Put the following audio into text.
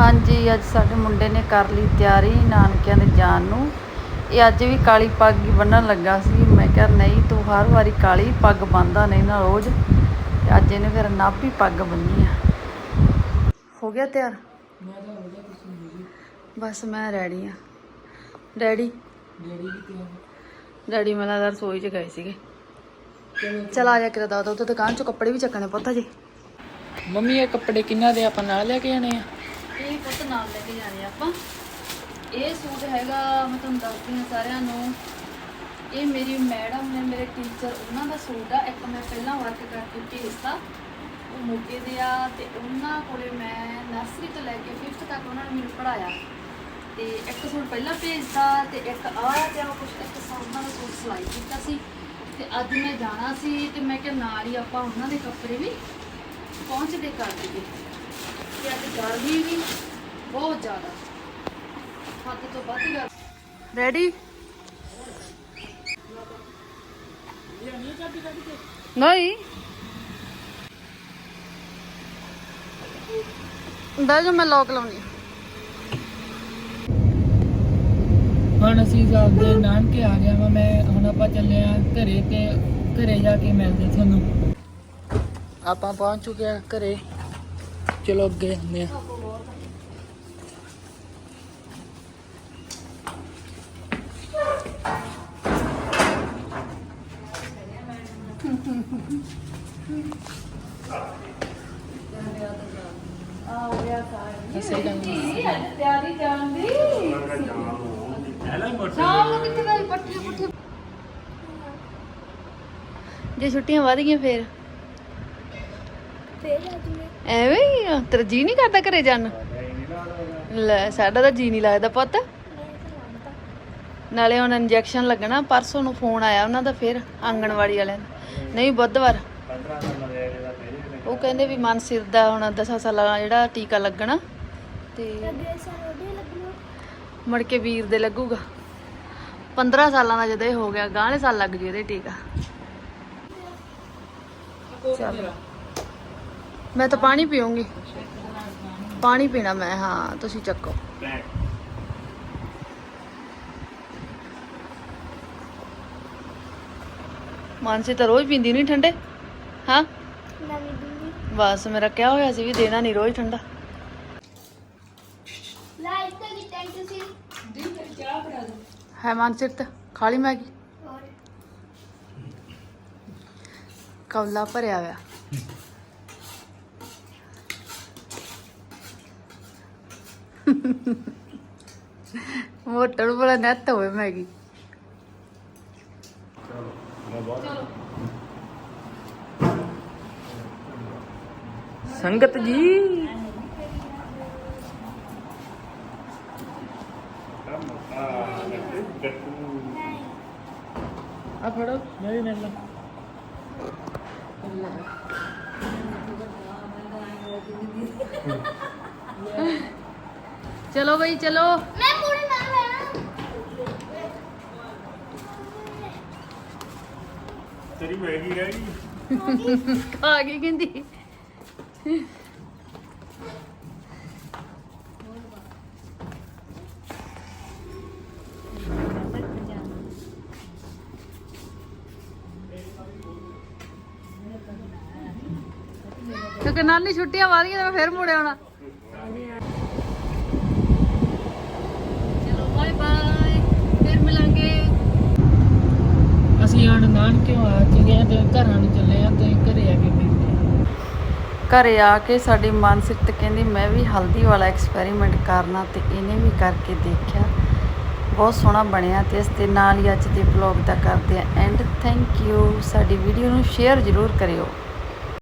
ਹਾਂਜੀ ਅੱਜ ਸਾਡੇ ਮੁੰਡੇ ਨੇ ਕਰ ਲਈ ਤਿਆਰੀ ਨਾਨਕਿਆਂ ਦੇ ਜਾਣ ਨੂੰ। ਇਹ ਅੱਜ ਵੀ ਕਾਲੀ ਪੱਗ ਹੀ ਬੰਨਣ ਲੱਗਾ ਸੀ। ਮੈਂ ਕਿਹਾ ਨਹੀਂ ਤੂੰ ਹਰ ਵਾਰੀ ਕਾਲੀ ਪੱਗ ਬੰਨਦਾ ਨਹੀਂ ਨਾ ਰੋਜ਼। ਤੇ ਅੱਜ ਇਹਨੇ ਫਿਰ ਨਾਭੀ ਪੱਗ ਬੰਨੀ ਆ। ਹੋ ਗਿਆ ਤਿਆਰ? ਮੈਂ ਬਸ ਮੈਂ ਰੈਡੀ ਆ। ਡੈਡੀ? ਡੈਡੀ ਮੇਲਾ ਦਾ ਰਸੋਈ 'ਚ ਗਏ ਸੀਗੇ। ਚਲੋ ਆ ਜਾ ਕੇ ਦਾਦਾ ਉੱਥੇ ਦੁਕਾਨ 'ਚੋਂ ਕੱਪੜੇ ਵੀ ਚੱਕਣੇ ਪੁੱਤ ਜੀ ਮੰਮੀ ਇਹ ਕੱਪੜੇ ਕਿੰਨਾ ਦੇ ਆਪਾਂ ਨਾਲ ਲੈ ਕੇ ਜਾਣੇ ਆ? ਇਹ ਪੁੱਤ ਨਾਲ ਲੈ ਕੇ ਜਾਣੇ ਆਪਾਂ। ਇਹ ਸੂਟ ਹੈਗਾ, ਮੈਂ ਤੁਹਾਨੂੰ ਦੱਸਦੀ ਹਾਂ ਸਾਰਿਆਂ ਨੂੰ। ਇਹ ਮੇਰੀ ਮੈਡਮ ਨੇ, ਮੇਰੇ ਟੀਚਰ ਉਹਨਾਂ ਦਾ ਸੂਟ ਆ। ਇੱਕ ਮੈਂ ਪਹਿਲਾਂ ਵਰਕ ਕਰਕੇ ਭੇਜਤਾ। ਉਹ ਮੋਗੇ ਦੇ ਆ ਤੇ ਉਹਨਾਂ ਕੋਲੇ ਮੈਂ ਨਰਸਰੀ ਤੋਂ ਲੈ ਕੇ 5th ਤੱਕ ਉਹਨਾਂ ਨੇ ਮੈਨੂੰ ਪੜਾਇਆ ਤੇ ਇੱਕ ਸੂਟ ਪਹਿਲਾਂ ਭੇਜਤਾ ਤੇ ਇੱਕ ਆ ਤੇ ਉਹ ਕੁਛ ਇੱਕ ਸਾਹਮਣਾ ਦਾ ਸੂਟ ਸਿਲਾਈ ਕੀਤਾ ਸੀ। ਤੇ ਅੱਜ ਮੈਂ ਜਾਣਾ ਸੀ ਤੇ ਮੈਂ ਕਿਹਾ ਨਾਲ ਹੀ ਆਪਾਂ ਉਹਨਾਂ ਦੇ ਕੱਪੜੇ ਵੀ ਪਹੁੰਚਦੇ ਕਰ ਦਈਏ ਤੇ ਅੱਜ ਗਰਮੀ ਵੀ ਬਹੁਤ ਜ਼ਿਆਦਾ। ਹੱਦ ਤੋਂ ਵੱਧ ਗਰਮੀ। ਰੈਡੀ ਨਹੀਂ। ਬਹਿ ਜਾ ਮੈਂ ਲੋਕ ਲਾਉਣੀ ਆ। ਹੁਣ ਅਸੀਂ ਆਪਦੇ ਨਾਨਕੇ ਆ ਗਿਆ ਵਾ ਮੈਂ ਹੁਣ ਆਪਾਂ ਚੱਲੇ ਆ ਘਰੇ ਤੇ ਘਰੇ ਜਾ ਕੇ ਮਿਲਦੇ ਤੁਹਾਨੂੰ। ਆਪਾਂ ਪਹੁੰਚ ਚੁੱਕੇ ਆ ਘਰੇ। ਚਲੋ ਅੱਗੇ ਜਾਂਦੇ ਆ। ਜੇ ਛੁੱਟੀਆਂ ਵਧ ਗਈਆਂ ਫੇਰ? ਐਵੇਂ ਹੀ ਆ, ਤੇਰਾ ਜੀ ਨਹੀਂ ਕਰਦਾ ਘਰੇ ਜਾਣ। ਨੂੰ? ਲੈ ਸਾਡਾ ਤਾਂ ਜੀ ਨਹੀਂ ਲੱਗਦਾ ਪੁੱਤ। ਨਾਲੇ ਹੁਣ ਇੰਜੈਕਸ਼ਨ ਲੱਗਣਾ ਪਰਸੋਂ ਨੂੰ ਫੋਨ ਆਇਆ ਉਹਨਾਂ ਦਾ ਫਿਰ ਆਂਗਣਵਾੜੀ ਵਾਲਿਆਂ ਦਾ। ਨਹੀਂ ਬੁੱਧਵਾਰ। ਉਹ ਕਹਿੰਦੇ ਵੀ ਮਨ ਦਾ ਹੁਣ 10 ਸਾਲਾਂ ਦਾ ਜਿਹੜਾ ਟੀਕਾ ਲੱਗਣਾ ਤੇ ਮੁੜ ਕੇ ਵੀਰ ਦੇ ਲੱਗੂਗਾ। 15 ਸਾਲਾਂ ਦਾ ਜਦੋਂ ਇਹ ਹੋ ਗਿਆ ਗਾਂਲੇ ਸਾਲ ਲੱਗ ਜੂ ਇਹਦੇ ਟੀਕਾ। ਚੱਲ। ਮੈਂ ਤਾਂ ਪਾਣੀ ਪੀਉਂਗੀ ਪਾਣੀ ਪੀਣਾ ਮੈਂ ਹਾਂ ਤੁਸੀਂ ਚੱਕੋ। ਮਾਨਸੀ ਤਾਂ ਰੋਜ਼ ਪੀਂਦੀ ਨਹੀਂ ਠੰਡੇ ਹਾਂ? ਬਸ ਮੇਰਾ ਕਿਹਾ ਹੋਇਆ ਸੀ ਵੀ ਦੇਣਾ ਨਹੀਂ ਰੋਜ਼ ਠੰਡਾ। ਹੈ ਮਾਨਸਿਰ ਤੇ ਖਾਲੀ ਮੈਗੀ? ਕੌਲਾ ਭਰਿਆ ਹੋਇਆ। ਮੋਟਰ ਬੜਾ ਨੱਤ ਹੋਵੇ ਮੈਗੀ ਸੰਗਤ ਜੀ ਆ ਫੜੋ ਮੈਂ ਵੀ ਚਲੋ ਬਈ ਚਲੋ। ਤੇਰੀ ਮੈਗੀ ਰਹਿ ਗਈ। ਖਾ ਗਈ ਕਹਿੰਦੀ। ਕਿਉਂਕਿ ਨਾਨੀ ਛੁੱਟੀਆਂ ਵਾਰੀਆਂ ਤੇ ਮੈਂ ਫਿਰ ਮੁੜ ਆਉਣਾ ਚਲੋ ਬਾਏ ਬਾਏ ਫਿਰ ਮਿਲਾਂਗੇ ਅਸੀਂ ਆਣ ਨਾਨਕਿਓਂ ਆ ਚੁੱਕੇ ਆ ਤੇ ਘਰਾਂ ਨੂੰ ਚੱਲੇ ਆ ਤੇ ਘਰੇ ਆ ਕੇ ਮਿਲਦੇ ਆ ਘਰੇ ਆ ਕੇ ਸਾਡੀ ਮਾਨਸਿਕਤਾ ਕਹਿੰਦੀ, ਮੈਂ ਵੀ ਹਲਦੀ ਵਾਲਾ ਐਕਸਪੈਰੀਮੈਂਟ ਕਰਨਾ ਤੇ ਇਹਨੇ ਵੀ ਕਰਕੇ ਦੇਖਿਆ। ਬਹੁਤ ਸੋਹਣਾ ਬਣਿਆ ਤੇ ਇਸ ਦੇ ਨਾਲ ਹੀ ਅੱਜ ਦੇ ਵਲੌਗ ਦਾ ਕਰਦੇ ਆ ਐਂਡ ਥੈਂਕ ਯੂ ਸਾਡੀ ਵੀਡੀਓ ਨੂੰ ਸ਼ੇਅਰ ਜ਼ਰੂਰ ਕਰਿਓ।